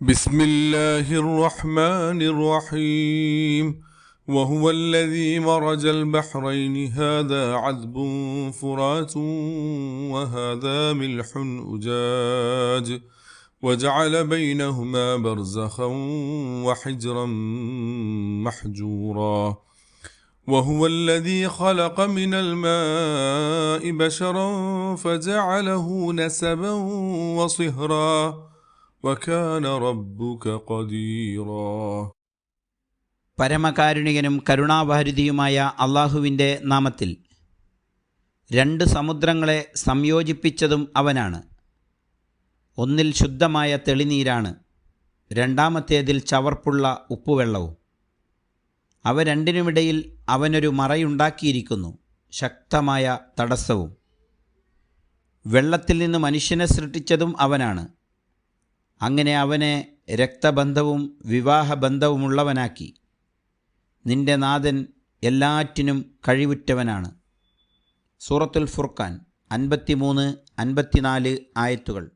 بسم الله الرحمن الرحيم. وهو الذي مرج البحرين. هذا عذب فرات وهذا ملح أجاج. وجعل بينهما برزخا وحجرا محجورا. وهو الذي خلق من الماء بشرا فجعله نسبا وصهرا. وكان ربك قديرا പരമകാരുണികനും കരുണാവാരിധിയുമായ അള്ളാഹുവിൻ്റെ നാമത്തിൽ രണ്ട് സമുദ്രങ്ങളെ സംയോജിപ്പിച്ചതും അവനാണ് ഒന്നിൽ ശുദ്ധമായ തെളിനീരാണ് രണ്ടാമത്തേതിൽ ചവർപ്പുള്ള ഉപ്പുവെള്ളവും അവ രണ്ടിനുമിടയിൽ അവനൊരു മറയുണ്ടാക്കിയിരിക്കുന്നു ശക്തമായ തടസ്സവും വെള്ളത്തിൽ നിന്ന് മനുഷ്യനെ സൃഷ്ടിച്ചതും അവനാണ് അങ്ങനെ അവനെ രക്തബന്ധവും വിവാഹബന്ധവുമുള്ളവനാക്കി. നിന്റെ നാഥൻ എല്ലാറ്റിനും കഴിവുറ്റവനാണ്. സൂറത്തുൽ ഫുർഖാൻ അൻപത്തിമൂന്ന് അൻപത്തിനാല് ആയത്തുകൾ.